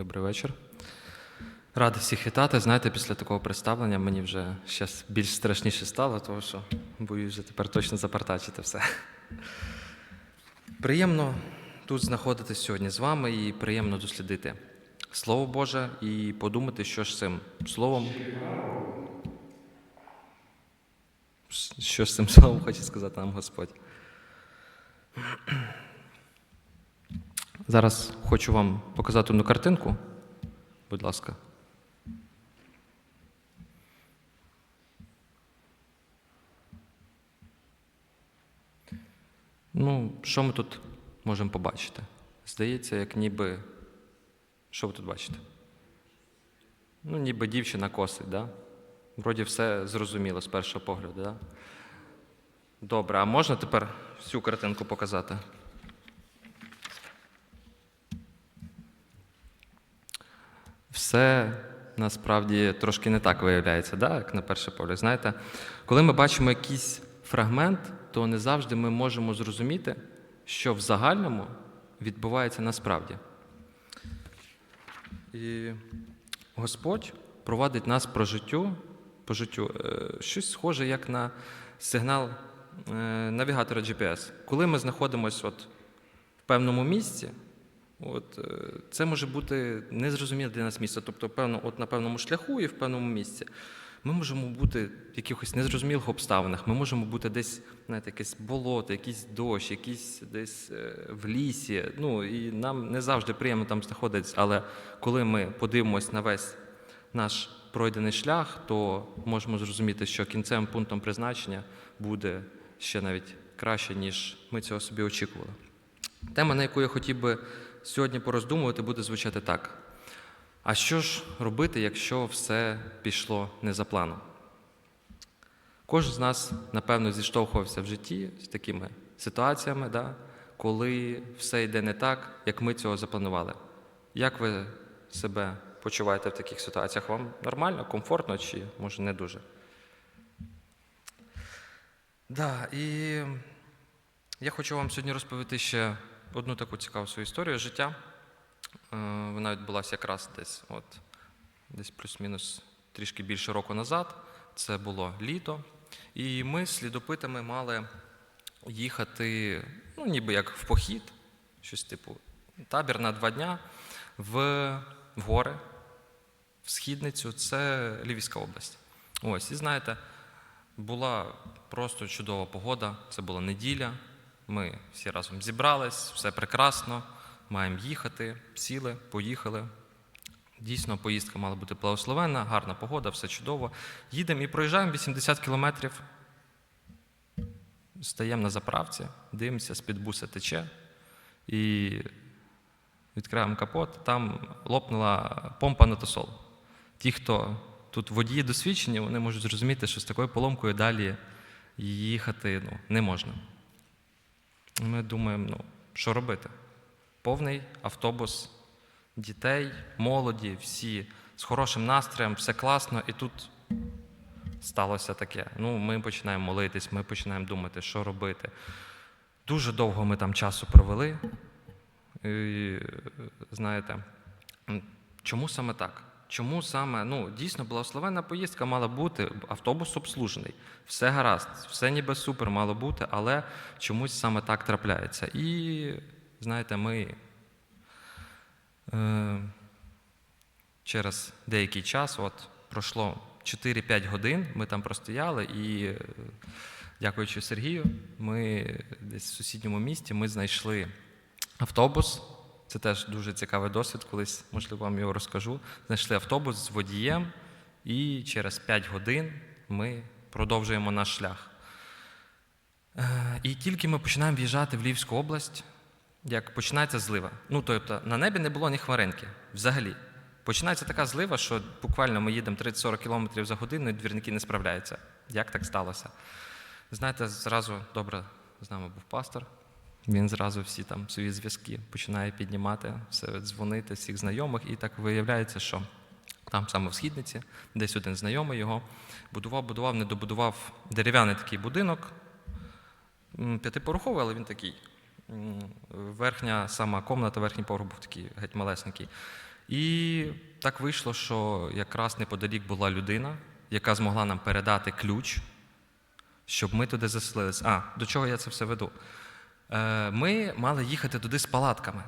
Добрий вечір. Радий всіх вітати. Знаєте, після такого представлення мені вже ще більш страшніше стало, тому що боюсь вже тепер точно запартачити все. Приємно тут знаходитись сьогодні з вами і приємно дослідити Слово Боже і подумати, що ж цим словом. Що ж цим словом хоче сказати нам Господь. Зараз хочу вам показати одну картинку. Будь ласка. Ну, що ми тут можемо побачити? Здається, як ніби. Що ви тут бачите? Ну, ніби дівчина косить, да? Вроді все зрозуміло з першого погляду, да? Добре, а можна тепер всю картинку показати? Все насправді трошки не так виявляється, да? як на перший погляд. Знаєте, коли ми бачимо якийсь фрагмент, то не завжди ми можемо зрозуміти, що в загальному відбувається насправді. І Господь провадить нас по життю, по життю е, щось схоже, як на сигнал е, навігатора GPS. Коли ми знаходимося от в певному місці, От, е, це може бути незрозуміле для нас місце. Тобто, певно, от на певному шляху і в певному місці. Ми можемо бути в якихось незрозумілих обставинах, ми можемо бути десь, знаєте, якесь болото, якийсь дощ, якийсь десь е, в лісі. Ну, і нам не завжди приємно там знаходитися, але коли ми подивимось на весь наш пройдений шлях, то можемо зрозуміти, що кінцевим пунктом призначення буде ще навіть краще, ніж ми цього собі очікували. Тема, на яку я хотів би сьогодні пороздумувати, буде звучати так. А що ж робити, якщо все пішло не за планом? Кожен з нас, напевно, зіштовхувався в житті з такими ситуаціями, да, коли все йде не так, як ми цього запланували. Як ви себе почуваєте в таких ситуаціях? Вам нормально, комфортно чи може не дуже? Да, і я хочу вам сьогодні розповісти ще одну таку цікаву свою історію життя. Е, Вона відбулася якраз десь, от, десь плюс-мінус трішки більше року назад. Це було літо. І ми з слідопитами мали їхати, ну, ніби як в похід, щось типу, табір на два дня в, в гори, в східницю, це Львівська область. Ось, і знаєте, була просто чудова погода, це була неділя. Ми всі разом зібрались, все прекрасно, маємо їхати, сіли, поїхали. Дійсно, поїздка мала бути благословенна, гарна погода, все чудово. Їдемо і проїжджаємо 80 кілометрів. Стаємо на заправці, дивимося, з-під буса тече. І відкриваємо капот, там лопнула помпа на тосол. Ті, хто тут водії досвідчені, вони можуть зрозуміти, що з такою поломкою далі їхати ну, не можна. Ми думаємо, ну, що робити? Повний автобус дітей, молоді, всі з хорошим настроєм, все класно, і тут сталося таке. Ну, ми починаємо молитись, ми починаємо думати, що робити. Дуже довго ми там часу провели. І, знаєте, чому саме так? Чому саме, ну, дійсно, благословенна поїздка мала бути, автобус обслужений, все гаразд, все ніби супер мало бути, але чомусь саме так трапляється. І, знаєте, ми е, через деякий час, от пройшло 4-5 годин, ми там простояли, і, дякуючи Сергію, ми десь в сусідньому місті ми знайшли автобус. Це теж дуже цікавий досвід, колись, можливо, вам його розкажу. Знайшли автобус з водієм, і через 5 годин ми продовжуємо наш шлях. Е, І тільки ми починаємо в'їжджати в Львівську область, як починається злива. Ну, тобто, на небі не було ні хмаринки взагалі. Починається така злива, що буквально ми їдемо 30-40 км за годину, і двірники не справляються. Як так сталося? Знаєте, зразу добре з нами був пастор. Він зразу всі там свої зв'язки починає піднімати, все дзвонити всіх знайомих, і так виявляється, що там саме в східниці, десь один знайомий його будував, будував, не добудував дерев'яний такий будинок, м, п'ятипороховий, але він такий. Верхня сама комната, верхній поверх був такий геть малесенький. І так вийшло, що якраз неподалік була людина, яка змогла нам передати ключ, щоб ми туди заселилися. А, до чого я це все веду? Е, Ми мали їхати туди з палатками.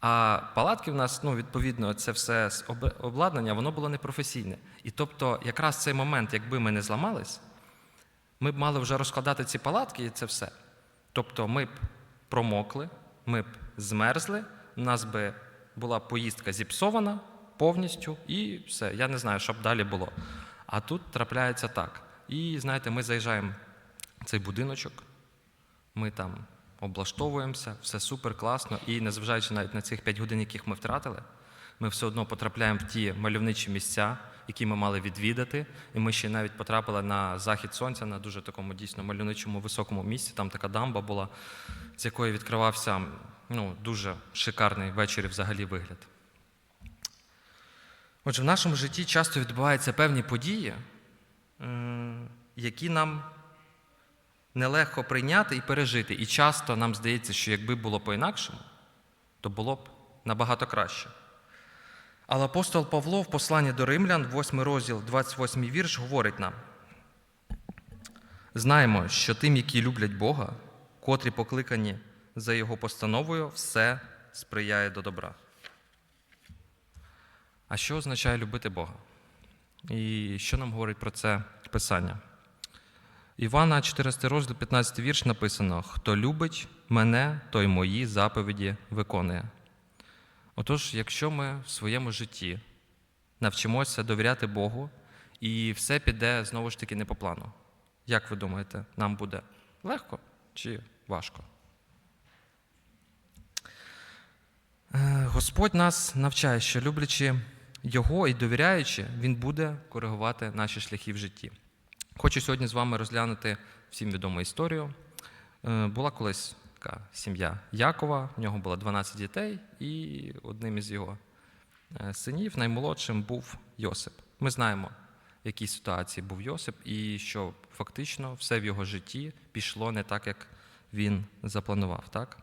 А палатки в нас, ну, відповідно, це все обладнання, воно було непрофесійне. І тобто, якраз цей момент, якби ми не зламались, ми б мали вже розкладати ці палатки і це все. Тобто ми б промокли, ми б змерзли, у нас би була поїздка зіпсована повністю, і все. Я не знаю, що б далі було. А тут трапляється так. І знаєте, ми заїжджаємо в цей будиночок, ми там облаштовуємося, все супер класно. І незважаючи навіть на цих 5 годин, яких ми втратили, ми все одно потрапляємо в ті мальовничі місця, які ми мали відвідати. І ми ще навіть потрапили на захід сонця на дуже такому дійсно мальовничому високому місці. Там така дамба була, з якої відкривався ну, дуже шикарний ввечері взагалі вигляд. Отже, в нашому житті часто відбуваються певні події, які нам нелегко прийняти і пережити. І часто нам здається, що якби було по-інакшому, то було б набагато краще. Але апостол Павло в посланні до Римлян, 8 розділ, 28 вірш, говорить нам: знаємо, що тим, які люблять Бога, котрі покликані за Його постановою, все сприяє до добра. А що означає любити Бога? І що нам говорить про це Писання? Івана 14 розділ, 15 вірш написано: Хто любить мене, той мої заповіді виконує. Отож, якщо ми в своєму житті навчимося довіряти Богу, і все піде знову ж таки не по плану, як ви думаєте, нам буде легко чи важко? Е, Господь нас навчає, що люблячи Його і довіряючи, Він буде коригувати наші шляхи в житті. Хочу сьогодні з вами розглянути всім відому історію. Е, Була колись така сім'я Якова, в нього було 12 дітей, і одним із його е, синів, наймолодшим, був Йосип. Ми знаємо, в якій ситуації був Йосип, і що фактично все в його житті пішло не так, як він запланував. Так?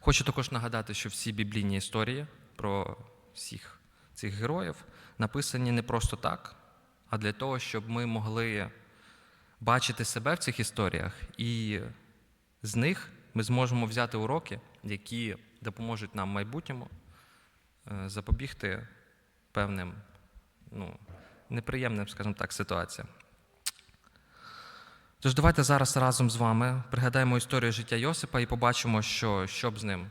Хочу також нагадати, що всі біблійні історії про всіх цих героїв написані не просто так, а для того, щоб ми могли бачити себе в цих історіях, і з них ми зможемо взяти уроки, які допоможуть нам в майбутньому е, запобігти певним ну, неприємним, скажімо так, ситуаціям. Тож давайте зараз разом з вами пригадаємо історію життя Йосипа і побачимо, що що б з ним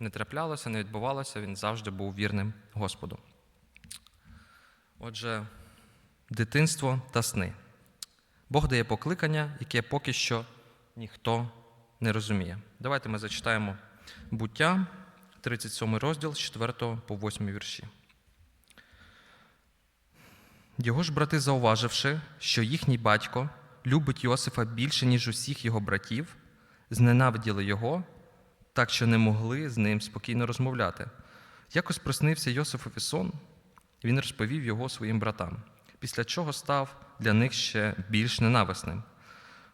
не траплялося, не відбувалося, він завжди був вірним Господу. Отже, дитинство та сни. Бог дає покликання, яке поки що ніхто не розуміє. Давайте ми зачитаємо буття, 37 розділ з 4 по 8 вірші. Його ж брати, зауваживши, що їхній батько любить Йосифа більше, ніж усіх його братів, зненавиділи його, так що не могли з ним спокійно розмовляти. Якось приснився Йосифові сон, він розповів його своїм братам, після чого став для них ще більш ненависним.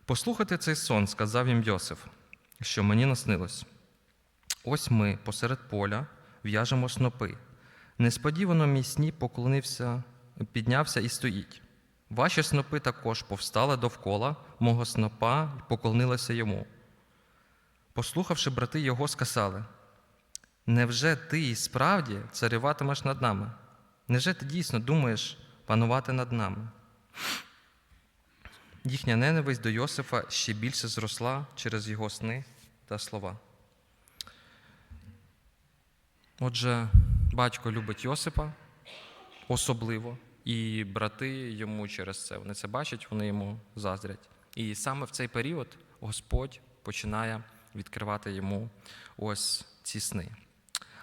Послухайте цей сон, сказав їм Йосиф, що мені наснилось. Ось ми посеред поля в'яжемо снопи. Несподівано мій сніп поклонився, піднявся і стоїть. Ваші снопи також повстали довкола мого снопа і поклонилися йому. Послухавши, брати його, сказали: Невже ти і справді царюватимеш над нами? Невже ти дійсно думаєш панувати над нами? Їхня ненависть до Йосифа ще більше зросла через його сни та слова. Отже, батько любить Йосипа особливо, і брати йому через це. Вони це бачать, вони йому заздрять. І саме в цей період Господь починає відкривати йому ось ці сни.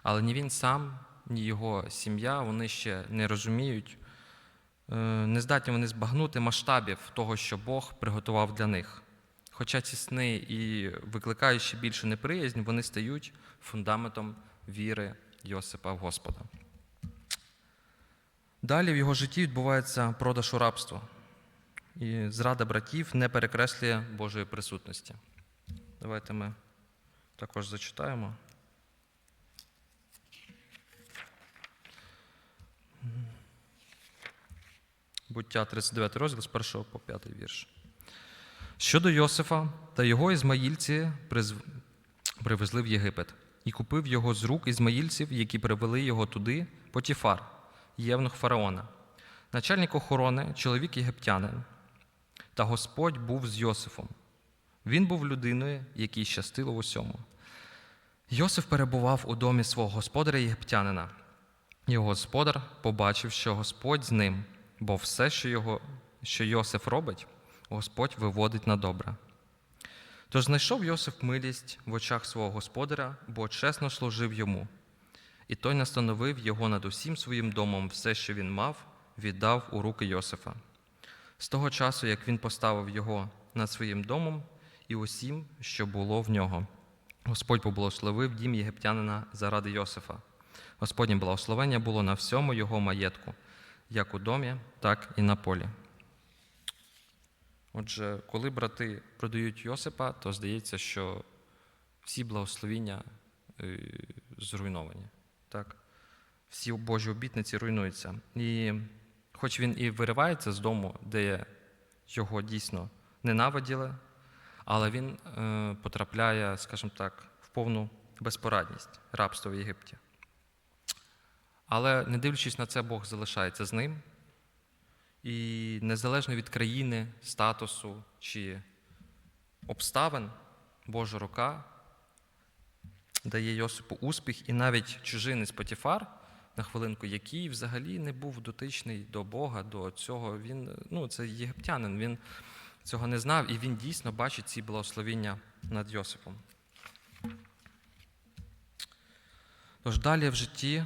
Але ні він сам, ні його сім'я вони ще не розуміють, не здатні вони збагнути масштабів того, що Бог приготував для них. Хоча ці сни і викликають ще більшу неприязнь, вони стають фундаментом віри Йосипа в Господа. Далі в його житті відбувається продаж у рабство. І зрада братів не перекреслює Божої присутності. Давайте ми також зачитаємо. Буття 39 розділ з 1 по 5 вірш. Щодо Йосифа та його ізмаїльці привезли в Єгипет і купив його з рук ізмаїльців, які привели його туди, Потіфар, євнух фараона, начальник охорони, чоловік єгиптянин. Та Господь був з Йосифом. Він був людиною, якій щастило в усьому. Йосиф перебував у домі свого господаря єгиптянина. Його господар побачив, що Господь з ним, бо все, що, його, що Йосиф робить, Господь виводить на добре. Тож знайшов Йосиф милість в очах свого господаря, бо чесно служив йому. І той настановив його над усім своїм домом, все, що він мав, віддав у руки Йосифа. З того часу, як він поставив його над своїм домом і усім, що було в нього, Господь поблагословив дім єгиптянина заради Йосифа. Господнє благословення було на всьому його маєтку, як у домі, так і на полі. Отже, коли брати продають Йосипа, то здається, що всі благословіння е, зруйновані. Так? Всі Божі обітниці руйнуються. І хоч він і виривається з дому, де його дійсно ненавиділи, але він е, потрапляє, скажімо так, в повну безпорадність рабства в Єгипті. Але не дивлячись на це, Бог залишається з ним. І незалежно від країни, статусу чи обставин, Божа рука дає Йосипу успіх, і навіть чужинець Потіфар, на хвилинку, який взагалі не був дотичний до Бога, до цього, він, ну, це єгиптянин, він цього не знав, і він дійсно бачить ці благословіння над Йосипом. Тож далі в житті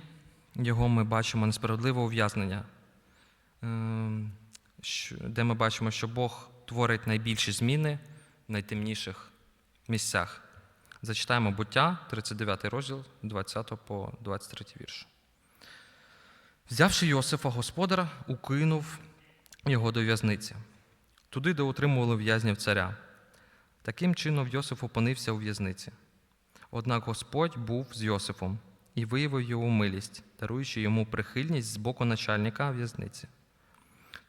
його ми бачимо несправедливе ув'язнення, ем, де ми бачимо, що Бог творить найбільші зміни в найтемніших місцях. Зачитаємо буття, 39 розділ, 20 по 23 вірш. Взявши Йосифа, господар укинув його до в'язниці, туди, де утримували в'язнів царя. Таким чином Йосиф опинився у в'язниці. Однак Господь був з Йосифом і виявив його милість, даруючи йому прихильність з боку начальника в'язниці.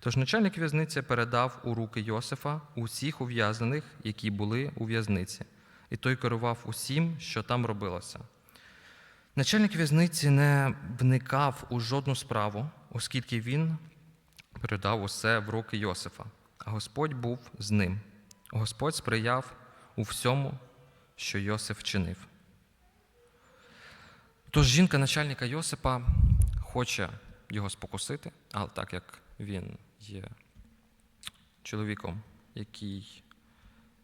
Тож начальник в'язниці передав у руки Йосифа усіх ув'язнених, які були у в'язниці, і той керував усім, що там робилося. Начальник в'язниці не вникав у жодну справу, оскільки він передав усе в руки Йосифа, а Господь був з ним. Господь сприяв у всьому, що Йосиф чинив. Тож жінка начальника Йосипа хоче його спокусити, але так як він є чоловіком, який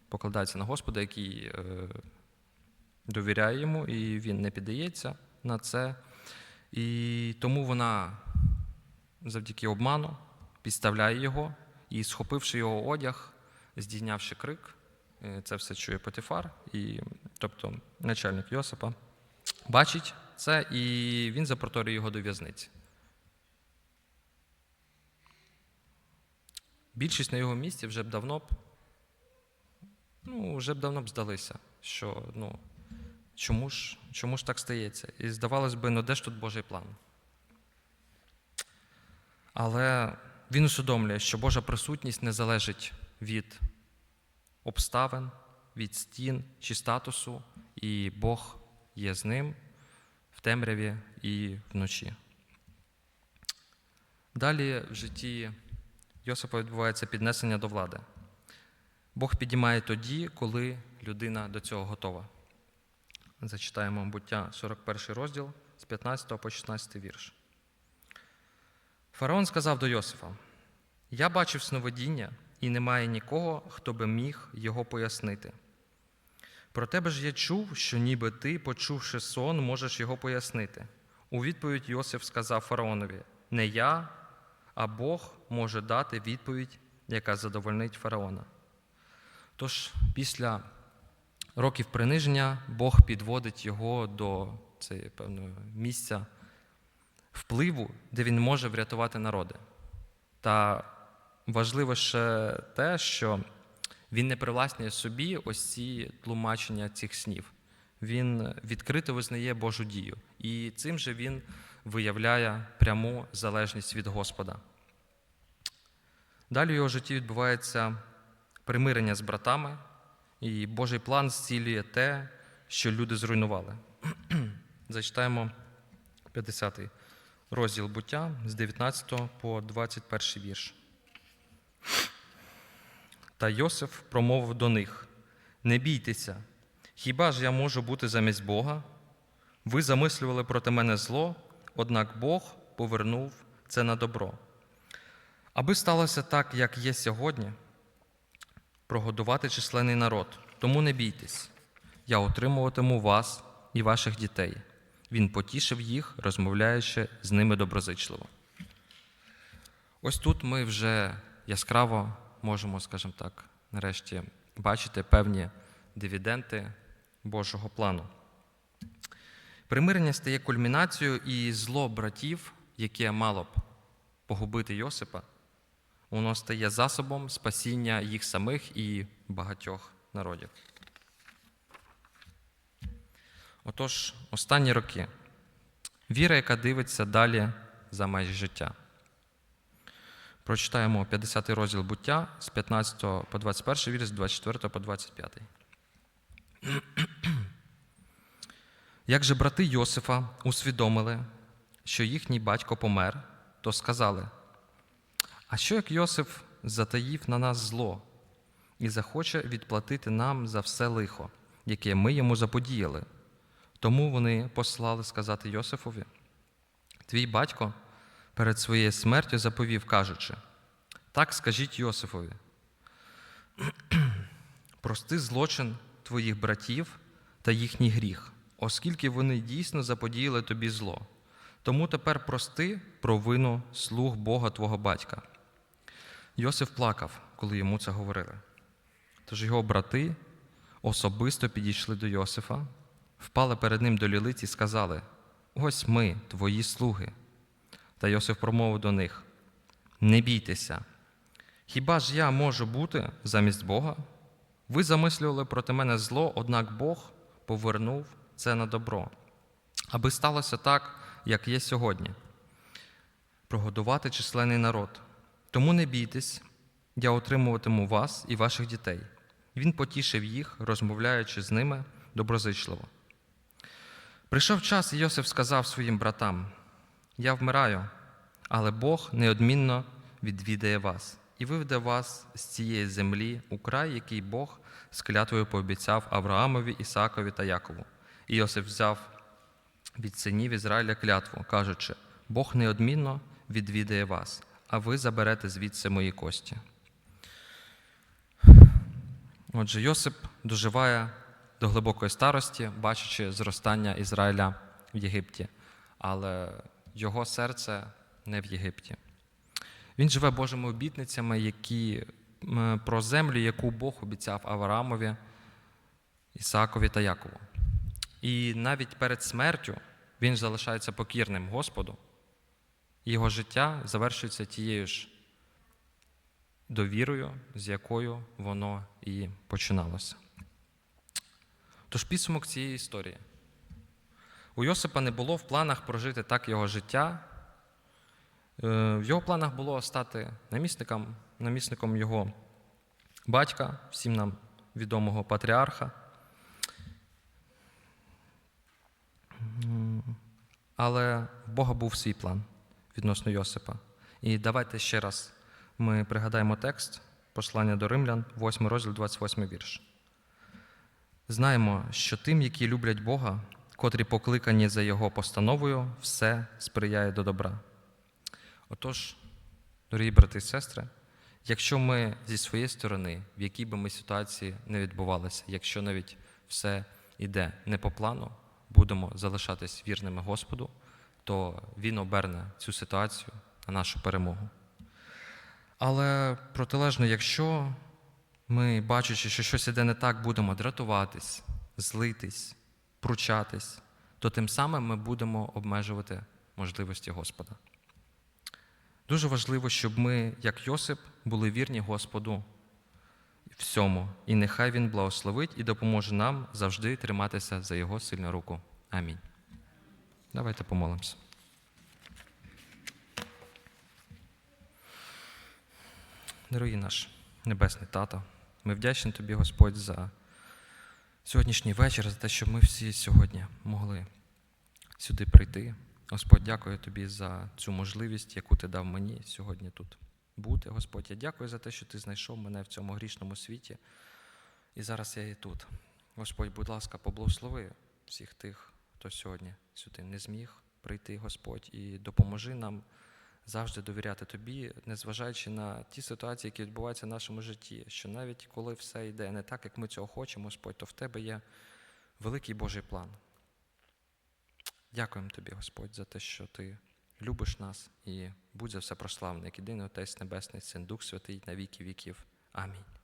покладається на Господа, який е, довіряє йому, і він не піддається на це. І тому вона завдяки обману підставляє його і, схопивши його одяг, здійнявши крик, е, це все чує Потифар, і, тобто начальник Йосипа, бачить це, і він запроторює його до в'язниці. Більшість на його місці вже б давно б, ну, вже б давно б здалися, що ну, чому ж, чому ж так стається? І здавалось би, ну де ж тут Божий план? Але він усвідомлює, що Божа присутність не залежить від обставин, від стін чи статусу, і Бог є з ним темряві і вночі. Далі в житті Йосипа відбувається піднесення до влади. Бог підіймає тоді, коли людина до цього готова. Зачитаємо буття 41 розділ з 15 по 16 вірш. Фараон сказав до Йосифа: Я бачив сновидіння, і немає нікого, хто би міг його пояснити. Про тебе ж я чув, що ніби ти, почувши сон, можеш його пояснити. У відповідь Йосиф сказав фараонові: Не я, а Бог може дати відповідь, яка задовольнить фараона. Тож, після років приниження Бог підводить його до цієї певного місця впливу, де він може врятувати народи. Та важливо ще те, що він не привласнює собі ось ці тлумачення цих снів. Він відкрито визнає Божу дію, і цим же він виявляє пряму залежність від Господа. Далі в його житті відбувається примирення з братами, і Божий план зцілює те, що люди зруйнували. Зачитаємо 50 й розділ буття з 19 по 21 вірш. Та Йосиф промовив до них: Не бійтеся, хіба ж я можу бути замість Бога? Ви замислювали проти мене зло, однак Бог повернув це на добро. Аби сталося так, як є сьогодні, прогодувати численний народ. Тому не бійтесь, я утримуватиму вас і ваших дітей. Він потішив їх, розмовляючи з ними доброзичливо. Ось тут ми вже яскраво можемо, скажімо так, нарешті бачити певні дивіденти Божого плану. Примирення стає кульмінацією, і зло братів, яке мало б погубити Йосипа, воно стає засобом спасіння їх самих і багатьох народів. Отож, останні роки віра, яка дивиться далі за межі життя. Прочитаємо 50 розділ буття з 15 по 21 вірш, з 24 по 25. Як же брати Йосифа усвідомили, що їхній батько помер, то сказали: А що як Йосиф затаїв на нас зло і захоче відплатити нам за все лихо, яке ми йому заподіяли? Тому вони послали сказати Йосифові: Твій батько перед своєю смертю заповів, кажучи: Так скажіть Йосифові, прости злочин твоїх братів та їхній гріх, оскільки вони дійсно заподіяли тобі зло. Тому тепер прости провину слуг Бога твого батька. Йосиф плакав, коли йому це говорили. Тож його брати особисто підійшли до Йосифа, впали перед ним до лілиць і сказали: Ось ми, твої слуги. Та Йосиф промовив до них: Не бійтеся, хіба ж я можу бути замість Бога? Ви замислювали проти мене зло, однак Бог повернув це на добро, аби сталося так, як є сьогодні. Прогодувати численний народ. Тому не бійтесь, я отримуватиму вас і ваших дітей. Він потішив їх, розмовляючи з ними доброзичливо. Прийшов час, і Йосиф сказав своїм братам: Я вмираю, але Бог неодмінно відвідає вас і виведе вас з цієї землі у край, який Бог з клятвою пообіцяв Авраамові, Ісаакові та Якову. І Йосиф взяв від синів Ізраїля клятву, кажучи: Бог неодмінно відвідає вас, а ви заберете звідси мої кості. Отже, Йосип доживає до глибокої старості, бачачи зростання Ізраїля в Єгипті, але його серце не в Єгипті. Він живе Божими обітницями, які про землю, яку Бог обіцяв Авраамові, Ісаакові та Якову. І навіть перед смертю він залишається покірним Господу, його життя завершується тією ж довірою, з якою воно і починалося. Тож підсумок цієї історії. У Йосипа не було в планах прожити так його життя. Е, В його планах було стати намісником, намісником його батька, всім нам відомого патріарха. Але в Бога був свій план відносно Йосипа. І давайте ще раз ми пригадаємо текст послання до римлян, 8 розділ, 28 вірш. Знаємо, що тим, які люблять Бога, котрі покликані за Його постановою, все сприяє до добра. Отож, дорогі брати і сестри, якщо ми зі своєї сторони, в якій би ми ситуації не відбувалися, якщо навіть все йде не по плану, будемо залишатись вірними Господу, то Він оберне цю ситуацію на нашу перемогу. Але протилежно, якщо ми, бачачи, що щось іде не так, будемо дратуватись, злитись, пручатись, то тим самим ми будемо обмежувати можливості Господа. Дуже важливо, щоб ми, як Йосип, були вірні Господу всьому, і нехай Він благословить і допоможе нам завжди триматися за Його сильну руку. Амінь. Давайте помолимося. Дорогий наш Небесний Тато, ми вдячні Тобі, Господь, за сьогоднішній вечір, за те, що ми всі сьогодні могли сюди прийти. Господь, дякую Тобі за цю можливість, яку Ти дав мені сьогодні тут бути. Господь, я дякую за те, що Ти знайшов мене в цьому грішному світі. І зараз я є тут. Господь, будь ласка, поблагослови всіх тих, хто сьогодні сюди не зміг прийти, Господь, і допоможи нам завжди довіряти тобі, незважаючи на ті ситуації, які відбуваються в нашому житті, що навіть коли все йде не так, як ми цього хочемо, Господь, то в тебе є великий Божий план. Дякуємо тобі, Господь, за те, що ти любиш нас і будь за все прославник. єдиний Отець Небесний, Син, Дух Святий на віки віків. Амінь.